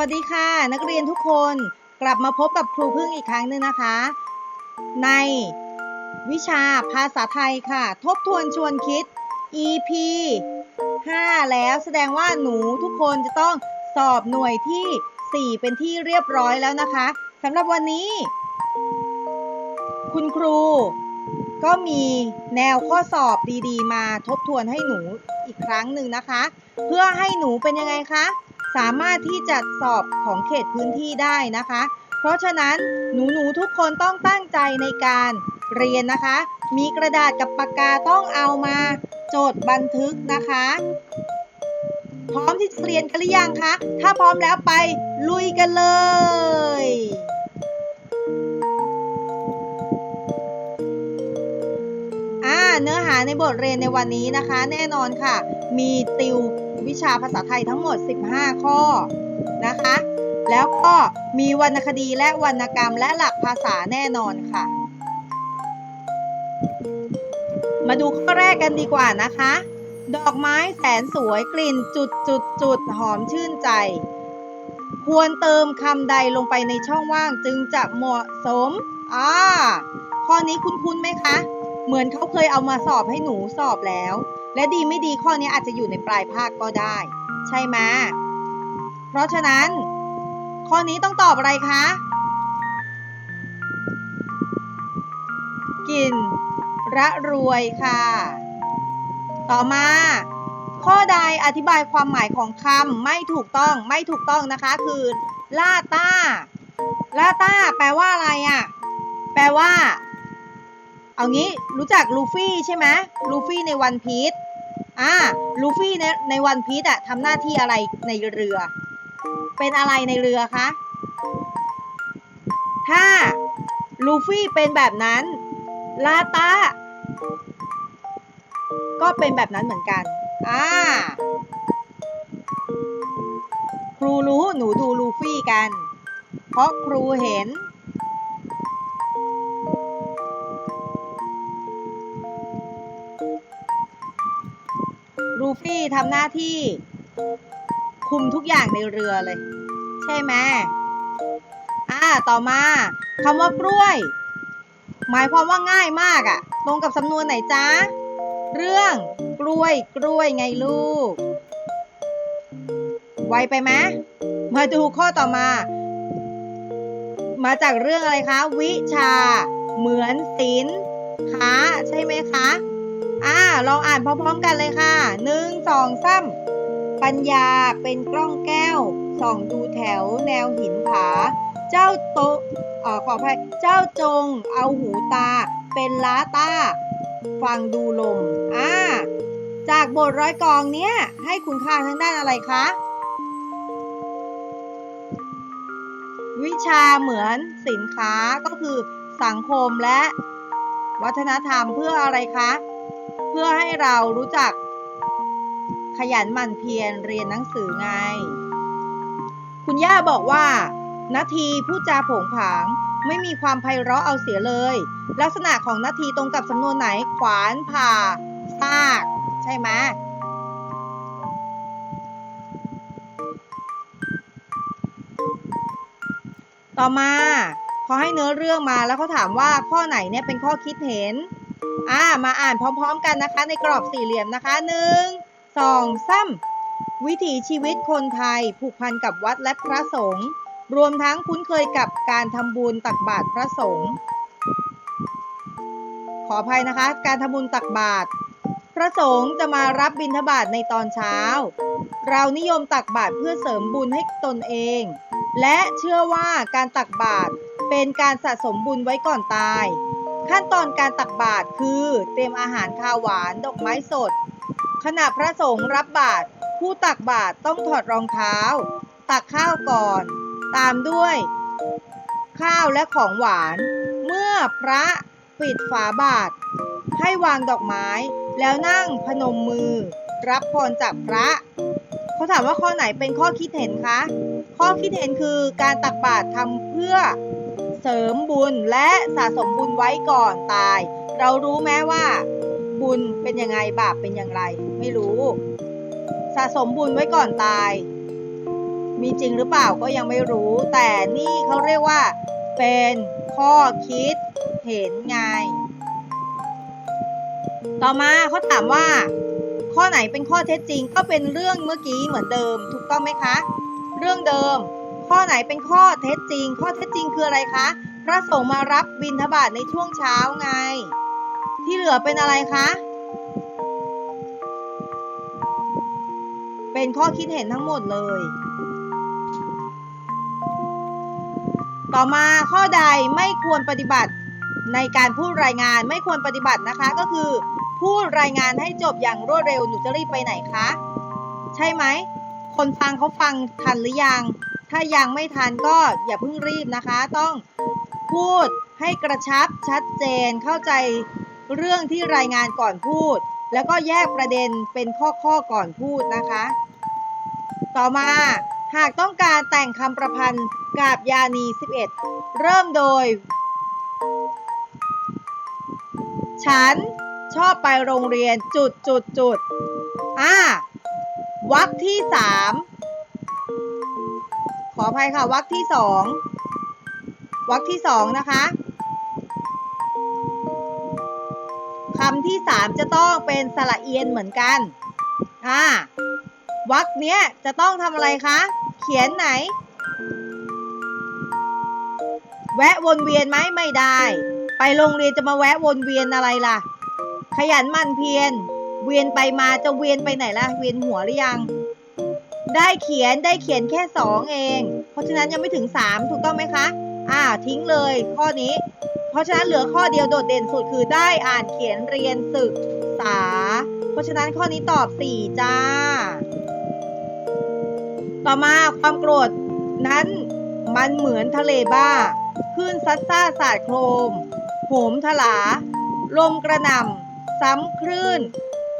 สวัสดีค่ะ นักเรียนทุกคนกลับมาพบกับครูพึ่งอีกครั้งหนึ่งนะคะ ในวิชาภาษาไทยค่ะ ทบทวนชวนคิด EP 5 แล้วแสดงว่าหนูทุกคนจะต้องสอบหน่วยที่ 4 เป็นที่เรียบร้อยแล้วนะคะสำหรับวันนี้ คุณครู ก็มีแนวข้อสอบดีๆ มาทบทวนให้หนูอีกครั้งหนึ่งนะคะ เพื่อให้หนูเป็นยังไงคะ สามารถที่จะสอบของเขตพื้นที่ได้นะคะ เพราะฉะนั้นหนูๆทุกคนต้องตั้งใจในการเรียนนะคะ มีกระดาษกับปากกาต้องเอามาจดบันทึกนะคะ พร้อมที่จะเรียนกันหรือยังคะ ถ้าพร้อมแล้วไปลุยกันเลยอ่าเนื้อหาในบทเรียนในวันนี้นะคะ แน่นอนค่ะ มีติว วิชาภาษาไทยทั้งหมด 15 ข้อนะคะ แล้วก็มีวรรณคดีและวรรณกรรมและหลักภาษาแน่นอนค่ะ มาดูข้อแรกกันดีกว่านะคะ ดอกไม้แสนสวยกลิ่นจุดจุดจุดหอมชื่นใจ ควรเติมคำใดลงไปในช่องว่างจึงจะเหมาะสมอ่าข้อนี้คุ้นๆไหมคะ เหมือนเขาเคยเอามาสอบให้หนูสอบแล้ว และดีไม่ดีข้อนี้อาจจะอยู่ในปลายภาคก็ได้ ใช่ไหมเพราะฉะนั้น ข้อนี้ต้องตอบอะไรคะกลิ่นระรวยค่ะ ต่อมา ข้อใดอธิบายความหมายของคำไม่ถูกต้องไม่ถูกต้องนะคะคือล่าต้าล่าต้า แปลว่าอะไรอะ่ะ แปลว่า เอางี้รู้จักลูฟี่ใช่ไหมลูฟี่ในวันพีชอ่าลูฟี่ในในวันพีชอะทำหน้าที่อะไรในเรือ เป็นอะไรในเรือคะ ถ้าลูฟี่เป็นแบบนั้น ลาตาก็เป็นแบบนั้นเหมือนกัน อ่า ครูรู้หนูดูลูฟี่กัน เพราะครูเห็น ลูฟี่ทำหน้าที่ คุมทุกอย่างในเรือเลย ใช่ไหมอ่าต่อมาคำว่ากล้วย หมายความว่าง่ายมากอะ่ะ ตรงกับสำนวนไหนจ๊ะ เรื่องกล้วยกล้วยไงลูก ไวไปไหมมาดูข้อต่อมา มาจากเรื่องอะไรคะ วิชา เหมือนศิลป์ค้าใช่ไหมคะ อ่าลองอ่านพร้อมๆกันเลยค่ะหนึ่งสองสามปัญญาเป็นกล้องแก้วส่องดูแถวแนวหินผา เจ้าโตเอ่อขออภัยเจ้าจงเอาหูตา เป็นล้าตาฟังดูลมอ่าจากบทร้อยกองเนี้ยให้คุณค่าทางด้านอะไรคะ วิชาเหมือนสินค้าก็คือสังคมและ วัฒนธรรมเพื่ออะไรคะ เพื่อให้เรารู้จักขยันหมั่นเพียรเรียนหนังสือไง คุณย่าบอกว่านาทีพูดจาผงผาง ไม่มีความไพเราะเอาเสียเลย ลักษณะของนาทีตรงกับสำนวนไหนขวานผ่าซาก ใช่ไหมต่อมาเขาให้เนื้อเรื่องมาแล้วเขาถามว่าข้อไหนเนี่ยเป็นข้อคิดเห็น อ่ามาอ่านพร้อมๆกันนะคะ ในกรอบสี่เหลี่ยมนะคะหนึ่งสองสามวิถีชีวิตคนไทยผูกพันกับวัดและพระสงฆ์รวมทั้งคุ้นเคยกับการทำบุญตักบาตรพระสงฆ์ขออภัยนะคะ การทำบุญตักบาตรพระสงฆ์จะมารับบิณฑบาตในตอนเช้า เรานิยมตักบาตรเพื่อเสริมบุญให้ตนเอง และเชื่อว่าการตักบาตรเป็นการสะสมบุญไว้ก่อนตาย ขั้นตอนการตักบาตรคือเตรียมอาหารคาวหวานดอกไม้สด ขณะพระสงฆ์รับบาตรผู้ตักบาตรต้องถอดรองเท้า ตักข้าวก่อน ตามด้วย ข้าวและของหวาน เมื่อพระปิดฝาบาตรให้วางดอกไม้ แล้วนั่งพนมมือ รับพรจากพระเขาถามว่าข้อไหนเป็นข้อคิดเห็นคะ ข้อคิดเห็นคือการตักบาตรทำเพื่อ เสริมบุญและสะสมบุญไว้ก่อนตาย เรารู้แม้ว่า บุญเป็นยังไงบาปเป็นอย่างไร ไม่รู้ สะสมบุญไว้ก่อนตาย มีจริงหรือเปล่าก็ยังไม่รู้ แต่นี่เขาเรียกว่า เป็นข้อคิดเห็นไง ต่อมาเขาถามว่า ข้อไหนเป็นข้อเท็จจริงก็เป็นเรื่องเมื่อกี้เหมือนเดิม ถูกต้องไหมคะ เรื่องเดิม ข้อไหนเป็นข้อเท็จจริง ข้อเท็จจริงคืออะไรคะ พระสงฆ์มารับบิณฑบาตในช่วงเช้าไง ที่เหลือเป็นอะไรคะ เป็นข้อคิดเห็นทั้งหมดเลย ต่อมาข้อใดไม่ควรปฏิบัติในการพูดรายงานไม่ควรปฏิบัตินะคะ ก็คือ พูดรายงานให้จบอย่างรวดเร็วหนูจะรีบไปไหนคะ ใช่ไหมคนฟังเขาฟังทันหรือยัง ถ้ายังไม่ทันก็อย่าเพิ่งรีบนะคะ ต้องพูดให้กระชับชัดเจนเข้าใจเรื่องที่รายงานก่อนพูด แล้วก็แยกประเด็นเป็นข้อๆก่อนพูดนะคะ ต่อมาหากต้องการแต่งคำประพันธ์กาบยานี 11 เริ่มโดย ฉันชอบไปโรงเรียนจุดจุดจุดอ่าวักที่สาม ขออภัยค่ะวักที่สองวักที่สองนะคะคำที่สามจะต้องเป็นสระเอียนเหมือนกัน อ่าวักเนี้ยจะต้องทำอะไรคะ เขียนไหน แวะวนเวียนไหมไม่ได้ ไปโรงเรียนจะมาแวะวนเวียนอะไรล่ะ ขยันมั่นเพียร เวียนไปมาจะเวียนไปไหนล่ะ เวียนหัวหรือยัง ได้เขียนได้เขียนแค่สองเอง เพราะฉะนั้นยังไม่ถึงสามถูกต้องไหมคะอ่าทิ้งเลยข้อนี้ เพราะฉะนั้นเหลือข้อเดียวโดดเด่นสุดคือได้อ่านเขียนเรียนศึกษา เพราะฉะนั้นข้อนี้ตอบสี่จ้า ต่อมาความโกรธนั้นมันเหมือนทะเลบ้าคลื่นซัดซ่าสาดโครมโหมทลา ลมกระหน่ำซ้ำคลื่น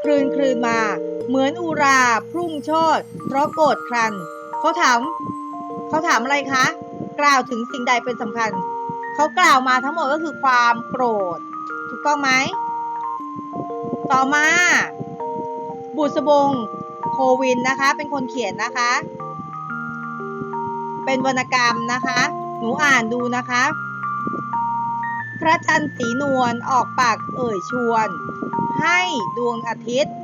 คลื่นคลืนมา เหมือนอุราพุ่งโชดเพราะโกรธครันเขาถามเขาถามอะไรคะ กล่าวถึงสิ่งใดเป็นสำคัญ เขากล่าวมาทั้งหมดก็คือความโกรธ ถูกต้องไหม ต่อมา บุษบงโควินนะคะ เป็นคนเขียนนะคะ เป็นวรรณกรรมนะคะ หนูอ่านดูนะคะ พระจันทร์สีนวลออกปากเอ่ยชวน ให้ดวงอาทิตย์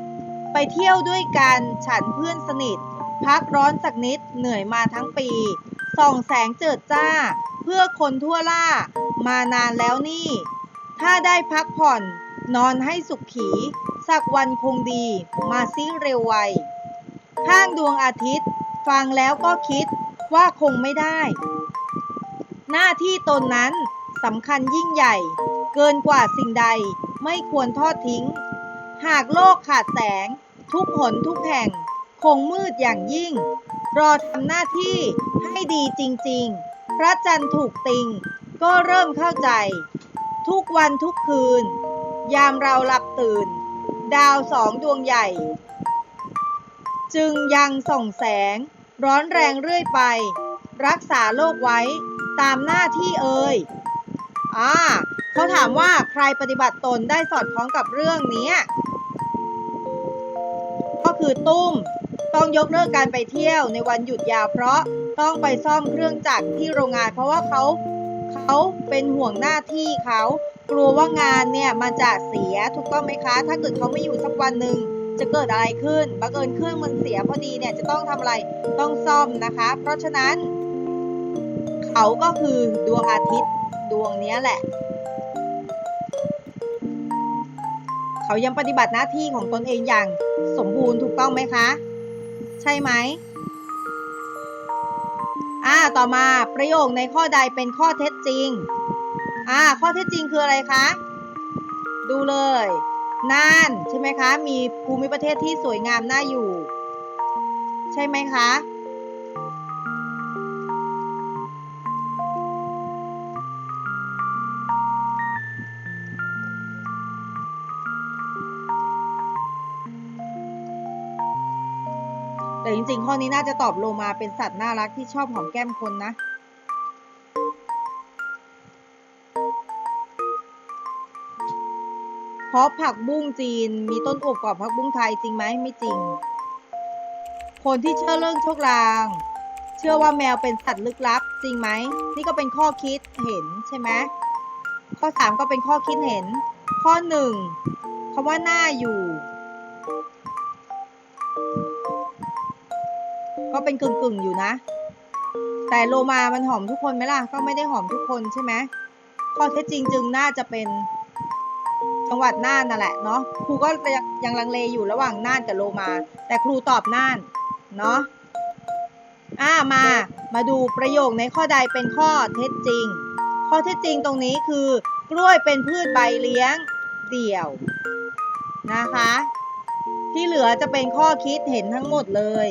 ไปเที่ยวด้วยกันฉันเพื่อนสนิท พักร้อนสักนิดเหนื่อยมาทั้งปี ส่องแสงเจิดจ้า เพื่อคนทั่วล่ามานานแล้วนี่ ถ้าได้พักผ่อนนอนให้สุขขี สักวันคงดีมาซิเร็วไว ข้างดวงอาทิตย์ ฟังแล้วก็คิดว่าคงไม่ได้ หน้าที่ตนนั้น สำคัญยิ่งใหญ่ เกินกว่าสิ่งใดไม่ควรทอดทิ้ง หากโลกขาดแสง ทุกหนทุกแห่ง คงมืดอย่างยิ่ง รอทำหน้าที่ให้ดีจริง ๆ พระจันทร์ถูกติง ก็เริ่มเข้าใจ ทุกวันทุกคืน ยามเราหลับตื่น ดาวสองดวงใหญ่ จึงยังส่องแสง ร้อนแรงเรื่อยไป รักษาโลกไว้ตามหน้าที่เอ่ย อ่าเขาถามว่าใครปฏิบัติตนได้สอดคล้องกับเรื่องนี้ ก็คือตุ้มต้องยกเลิกการไปเที่ยวในวันหยุดยาวเพราะต้องไปซ่อมเครื่องจักรที่โรงงาน เพราะว่าเขาเขาเป็นห่วงหน้าที่เขากลัวว่างานเนี่ยมันจะเสียถูกต้องไหมคะ ถ้าเกิดเขาไม่อยู่สักวันหนึ่งจะเกิดอะไรขึ้นบังเอิญเครื่องมันเสียพอดีเนี่ยจะต้องทำอะไรต้องซ่อมนะคะ เพราะฉะนั้น เขาก็คือดวงอาทิตย์ ดวงนี้แหละ เขายังปฏิบัติหน้าที่ของตนเองอย่างสมบูรณ์ถูกต้องไหมคะ ใช่ไหมอ่าต่อมาประโยคในข้อใดเป็นข้อเท็จจริงอ่าข้อเท็จจริงคืออะไรคะ ดูเลยน่านใช่ไหมคะ มีภูมิประเทศที่สวยงามน่าอยู่ ใช่ไหมคะ แต่จริงๆ ข้อนี้น่าจะตอบโลมาเป็นสัตว์น่ารักที่ชอบหอมแก้มคนนะ เพราะผักบุ้งจีนมีต้นอบกว่าผักบุ้งไทยจริงไหมไม่จริง คนที่เชื่อเรื่องโชคลาง เชื่อว่าแมวเป็นสัตว์ลึกลับ จริงไหม นี่ก็เป็นข้อคิดเห็นใช่ไหมข้อ 3 ก็เป็นข้อคิดเห็น ข้อ 1คำว่าหน้าอยู่ ก็เป็นกึ่งกึ่งๆอยู่นะ แต่โลมามันหอมทุกคนไหมล่ะ ก็ไม่ได้หอมทุกคนใช่ไหมข้อเท็จจริงจึงน่าจะเป็นจังหวัดน่านนั่นแหละเนาะครูก็ยังลังเลอยู่ระหว่างน่านกับโลมา แต่ครูตอบน่านเนาะอ่ามามาดูประโยคในข้อใดเป็นข้อเท็จจริง ข้อเท็จจริงตรงนี้คือกล้วยเป็นพืชใบเลี้ยงเดี่ยวนะคะ ที่เหลือจะเป็นข้อคิดเห็นทั้งหมดเลย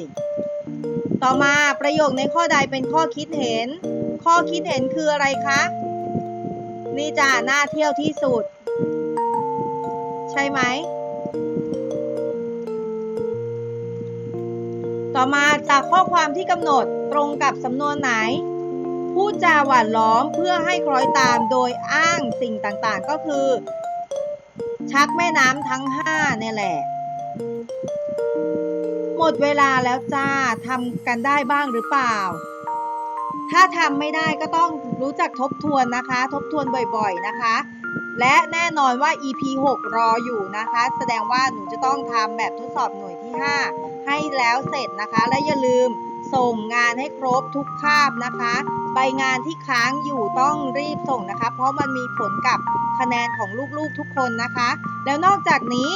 ต่อมาประโยคในข้อใดเป็นข้อคิดเห็น ข้อคิดเห็นคืออะไรคะ นี่จ้าน่าเที่ยวที่สุด ใช่ไหม ต่อมาจากข้อความที่กำหนดตรงกับสำนวนไหนพูดจาหวานล้อมเพื่อให้คล้อยตามโดยอ้างสิ่งต่างๆ ก็คือ ชักแม่น้ำทั้งห้าเนี่ยแหละ มดเวลาแล้วจ้าทำกันได้บ้างหรือเปล่า ถ้าทำไม่ได้ก็ต้องรู้จักทบทวนนะคะ ทบทวนบ่อยๆนะคะ และแน่นอนว่า EP 6 รออยู่นะคะ แสดงว่าหนูจะต้องทำแบบทดสอบหน่วยที่ 5 ให้แล้วเสร็จนะคะ และอย่าลืมส่งงานให้ครบทุกคาบนะคะ ใบงานที่ค้างอยู่ต้องรีบส่งนะคะ เพราะมันมีผลกับคะแนนของลูกๆทุกคนนะคะ แล้วนอกจากนี้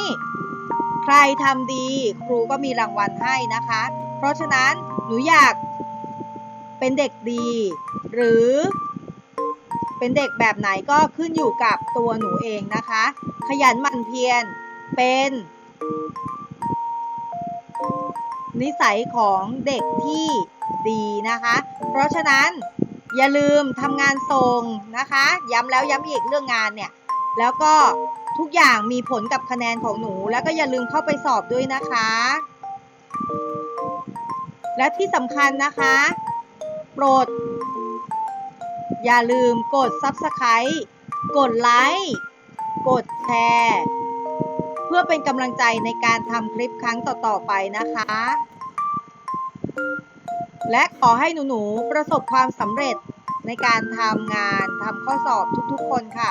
ใครทำดีครูก็มีรางวัลให้นะคะ เพราะฉะนั้นหนูอยากเป็นเด็กดี หรือ เป็นเด็กแบบไหนก็ขึ้นอยู่กับตัวหนูเองนะคะ ขยันหมั่นเพียรเป็น นิสัยของเด็กที่ดีนะคะ เพราะฉะนั้นอย่าลืมทำงานส่งนะคะ ย้ำแล้วย้ำอีกเรื่องงานเนี่ย แล้วก็ ทุกอย่างมีผลกับคะแนนของหนู แล้วก็อย่าลืมเข้าไปสอบด้วยนะคะ และที่สำคัญนะคะ โปรด อย่าลืมกด Subscribe กดไลค์กดแชร์เพื่อเป็นกำลังใจในการทำคลิปครั้งต่อๆไปนะคะ และขอให้หนูๆประสบความสำเร็จในการทำงานทำข้อสอบทุกๆคนค่ะ